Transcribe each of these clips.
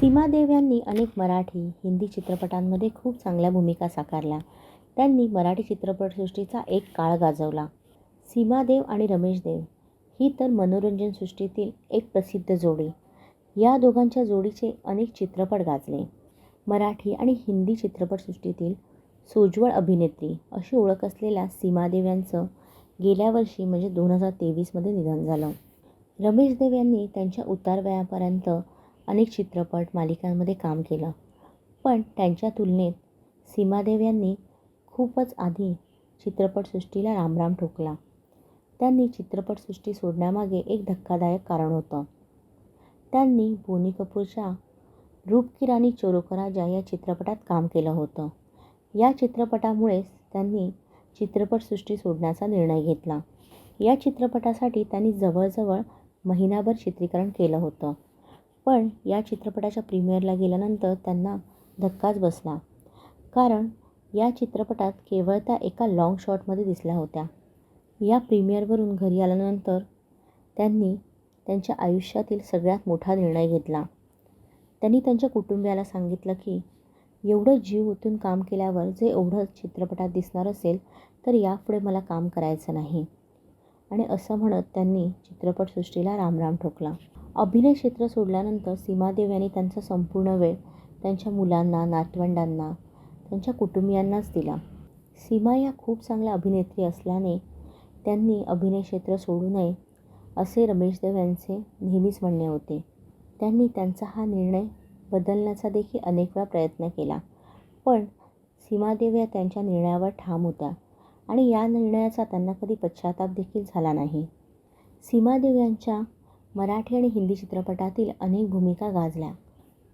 सीमादेव यांनी अनेक मराठी हिंदी चित्रपटांमध्ये खूप चांगल्या भूमिका साकारल्या. त्यांनी मराठी चित्रपटसृष्टीचा एक काळ गाजवला. सीमादेव आणि रमेश देव ही तर मनोरंजनसृष्टीतील एक प्रसिद्ध जोडी. या दोघांच्या जोडीचे अनेक चित्रपट गाजले. मराठी आणि हिंदी चित्रपटसृष्टीतील सोज्वळ अभिनेत्री अशी ओळख असलेल्या सीमादेव यांचं गेल्या वर्षी म्हणजे दोन हजार तेवीसमध्ये निधन झालं. रमेश देव यांनी त्यांच्या उतारवयापर्यंत अनेक चित्रपट मालिकांमध्ये काम केलं. पण त्यांच्या तुलनेत सीमादेव यांनी खूपच आधी चित्रपटसृष्टीला रामराम ठोकला. त्यांनी चित्रपटसृष्टी सोडण्यामागे एक धक्कादायक कारण होतं. त्यांनी बोनी कपूरच्या रूप की राणी चोरोकराजा या चित्रपटात काम केलं होतं. या चित्रपटामुळेच त्यांनी चित्रपटसृष्टी सोडण्याचा निर्णय घेतला. या चित्रपटासाठी त्यांनी जवळजवळ महिनाभर चित्रीकरण केलं होतं. पण या चित्रपटाच्या प्रीमियरला गेल्यानंतर त्यांना धक्काच बसला. कारण या चित्रपटात केवळ त्या एका लाँग शॉटमध्ये दिसल्या होत्या. या प्रीमियरवरून घरी आल्यानंतर त्यांनी त्यांच्या आयुष्यातील सगळ्यात मोठा निर्णय घेतला. त्यांनी त्यांच्या कुटुंबियाला सांगितलं की एवढं जीव ओतून काम केल्यावर जे एवढं चित्रपटात दिसणार असेल तर यापुढे मला काम करायचं नाही. आणि असं म्हणत त्यांनी चित्रपटसृष्टीला रामराम ठोकला. अभिनय क्षेत्र सोडल्यानंतर सीमादेव यांनी त्यांचा संपूर्ण वेळ त्यांच्या मुलांना नातवंडांना त्यांच्या कुटुंबियांनाच दिला. सीमा या खूप चांगल्या अभिनेत्री असल्याने त्यांनी अभिनय क्षेत्र सोडू नये असे रमेश देव यांचे नेहमीच म्हणणे होते. त्यांनी त्यांचा हा निर्णय बदलण्याचा देखील अनेक वेळा प्रयत्न केला. पण सीमादेव या त्यांच्या निर्णयावर ठाम होत्या आणि या निर्णयाचा त्यांना कधी पश्चाताप देखील झाला नाही. सीमादेव यांच्या मराठी आणि हिंदी चित्रपटातील अनेक भूमिका गाजल्या.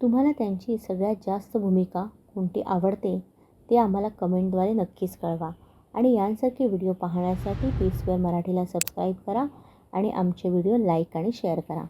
तुम्हाला त्यांची सगळ्यात जास्त भूमिका कोणती आवडते ते आम्हाला कमेंटद्वारे नक्कीच कळवा. आणि यांसारखे व्हिडिओ पाहण्यासाठी पी स्क्वेअर मराठीला सबस्क्राईब करा आणि आमचे व्हिडिओ लाईक आणि शेअर करा.